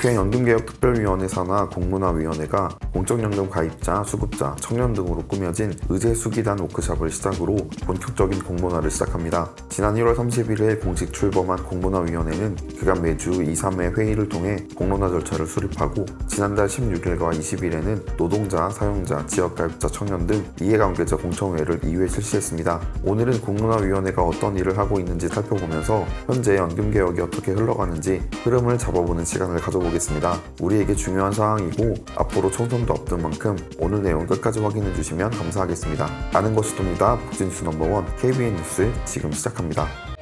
국회 연금개혁특별위원회 산하 공문화위원회가 공적연금 가입자, 수급자, 청년 등으로 꾸며진 의제 수기단 워크숍을 시작으로 본격적인 공문화를 시작합니다. 지난 1월 31일 공식 출범한 공문화위원회는 그간 매주 2, 3회 회의를 통해 공론화 절차를 수립하고 지난달 16일과 20일에는 노동자, 사용자, 지역가입자, 청년 등 이해관계자 공청회를 2회 실시했습니다. 오늘은 공문화위원회가 어떤 일을 하고 있는지 살펴보면서 현재 연금개혁이 어떻게 흘러가는지 흐름을 잡아보는 시간을 가져보겠습니다. 우리에게 중요한 사항이고 앞으로 총선도 앞둔 만큼 오늘 내용 끝까지 확인해 주시면 감사하겠습니다. 아는 것이 돕니다. 북진수 넘버원 KBN 뉴스 지금 시작합니다. 생각합니다.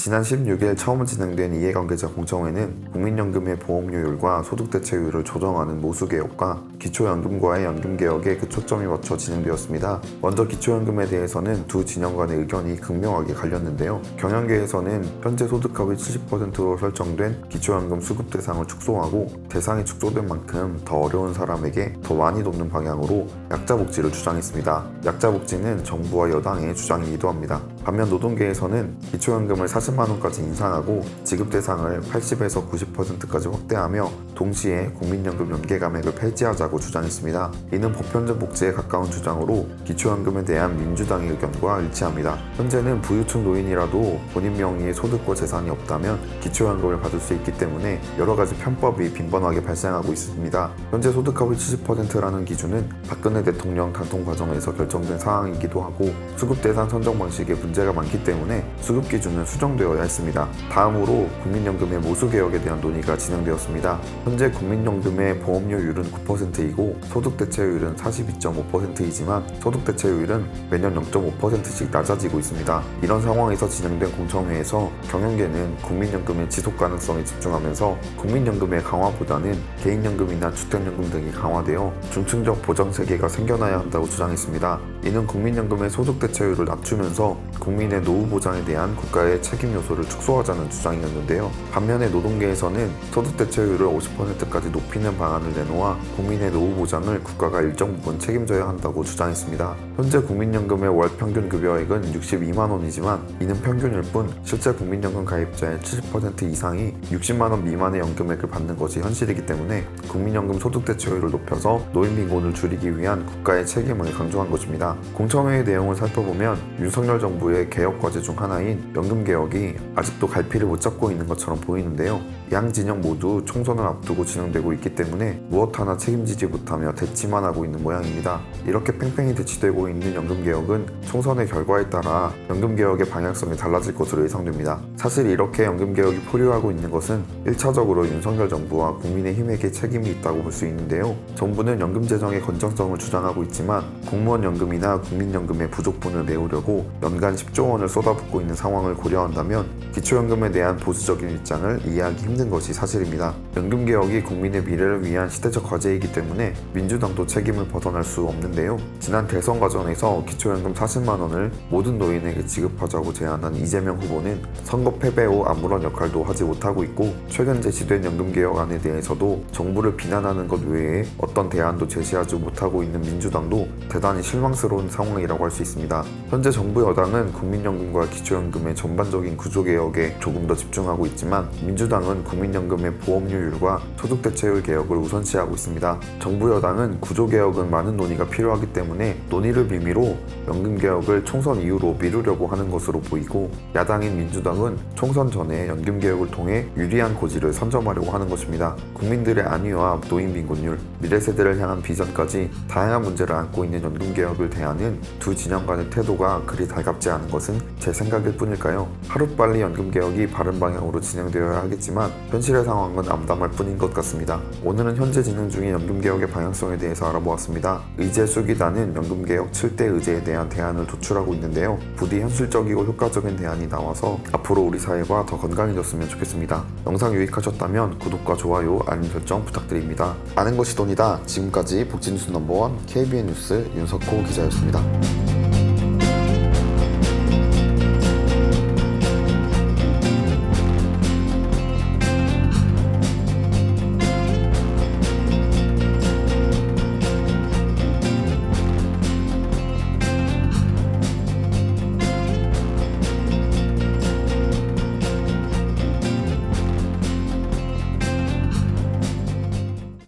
지난 16일 처음 진행된 이해관계자 공청회는 국민연금의 보험료율과 소득대체율을 조정하는 모수개혁과 기초연금과의 연금개혁에 그 초점이 맞춰 진행되었습니다. 먼저 기초연금에 대해서는 두 진영 간의 의견이 극명하게 갈렸는데요. 경영계에서는 현재 소득합이 70%로 설정된 기초연금 수급 대상을 축소하고 대상이 축소된 만큼 더 어려운 사람에게 더 많이 돕는 방향으로 약자 복지를 주장했습니다. 약자 복지는 정부와 여당의 주장이기도 합니다. 반면 노동계에서는 기초연금을 40만 원까지 인상하고 지급 대상을 80에서 90%까지 확대하며 동시에 국민연금 연계 감액을 폐지하자고 주장했습니다. 이는 보편적 복지에 가까운 주장으로 기초연금에 대한 민주당의 의견과 일치합니다. 현재는 부유층 노인이라도 본인 명의의 소득과 재산이 없다면 기초연금을 받을 수 있기 때문에 여러 가지 편법이 빈번하게 발생하고 있습니다. 현재 소득합의 70%라는 기준은 박근혜 대통령 단통 과정에서 결정된 사항이기도 하고 수급 대상 선정 방식에 문제가 많기 때문에 수급 기준은 수정되어야 했습니다. 다음으로 국민연금의 모수 개혁에 대한 논의가 진행되었습니다. 현재 국민연금의 보험료율은 9%이고 소득 대체율은 42.5%이지만 소득 대체율은 매년 0.5%씩 낮아지고 있습니다. 이런 상황에서 진행된 공청회에서 경영계는 국민연금의 지속 가능성에 집중하면서 국민연금의 강화보다는 개인연금이나 주택연금 등이 강화되어 중층적 보장 체계가 생겨나야 한다고 주장했습니다. 이는 국민연금의 소득 대체율을 낮추면서 국민의 노후 보장에 대한 국가의 책임 요소를 축소하자는 주장이었는데요. 반면에 노동계에서는 소득 대체율을 50%까지 높이는 방안을 내놓아 국민의 노후 보장을 국가가 일정 부분 책임져야 한다고 주장했습니다. 현재 국민연금의 월 평균 급여액은 62만 원이지만 이는 평균일 뿐 실제 국민연금 가입자의 70% 이상이 60만 원 미만의 연금액을 받는 것이 현실이기 때문에 국민연금 소득 대체율을 높여서 노인 빈곤을 줄이기 위한 국가의 책임을 강조한 것입니다. 공청회의 내용을 살펴보면 윤석열 정부의 개혁 과제 중 하나인 연금 개혁이 아직도 갈피를 못 잡고 있는 것처럼 보이는데요. 양 진영 모두 총선을 앞두고 진행되고 있기 때문에 무엇 하나 책임지지 못하며 대치만 하고 있는 모양입니다. 이렇게 팽팽히 대치되고 있는 연금 개혁은 총선의 결과에 따라 연금 개혁의 방향성이 달라질 것으로 예상됩니다. 사실 이렇게 연금 개혁이 포류하고 있는 것은 1차적으로 윤석열 정부와 국민의힘에게 책임이 있다고 볼 수 있는데요. 정부는 연금 재정의 건전성을 주장하고 있지만 공무원 연금이나 국민연금의 부족분을 메우려고 연간 10조 원을 쏟아붓고 있는 상황을 고려한다면 기초연금에 대한 보수적인 입장을 이해하기 힘든 것이 사실입니다. 연금 개혁이 국민의 미래를 위한 시대적 과제이기 때문에 민주당도 책임을 벗어날 수 없는데요. 지난 대선 과정에서 기초연금 40만 원을 모든 노인에게 지급하자고 제안한 이재명 후보는 선거 패배 후 아무런 역할도 하지 못하고 있고 최근 제시된 연금 개혁안에 대해서도 정부를 비난하는 것 외에 어떤 대안도 제시하지 못하고 있는 민주당도 대단히 실망스러운 상황이라고 할 수 있습니다. 현재 정부 여당은 국민연금과 기초연금의 전반적인 구조 개혁에 조금 더 집중하고 있지만 민주당은 국민연금의 보험료율과 소득대체율 개혁을 우선시하고 있습니다. 정부 여당은 구조 개혁은 많은 논의가 필요하기 때문에 논의를 빌미로 연금 개혁을 총선 이후로 미루려고 하는 것으로 보이고 야당인 민주당은 총선 전에 연금 개혁을 통해 유리한 고지를 선점하려고 하는 것입니다. 국민들의 안위와 노인 빈곤율, 미래 세대를 향한 비전까지 다양한 문제를 안고 있는 연금 개혁을 대하는 두 진영 간의 태도가 그리 달갑지 않은 것은 제 생각일 뿐일까요? 하루빨리 연금 개혁이 바른 방향으로 진행되어야 하겠지만 현실의 상황은 암담할 뿐인 것 같습니다. 오늘은 현재 진행 중인 연금 개혁의 방향성에 대해서 알아보았습니다. 의제 수기단은 연금 개혁 7대 의제에 대한 대안을 도출하고 있는데요. 부디 현실적이고 효과적인 대안이 나와서 앞으로 우리 사회가 더 건강해졌으면 좋겠습니다. 영상 유익하셨다면 구독과 좋아요, 알림 설정 부탁드립니다. 아는 것이 돈이다. 지금까지 복진뉴스 넘버원 KBN 뉴스 윤석호 기자였습니다.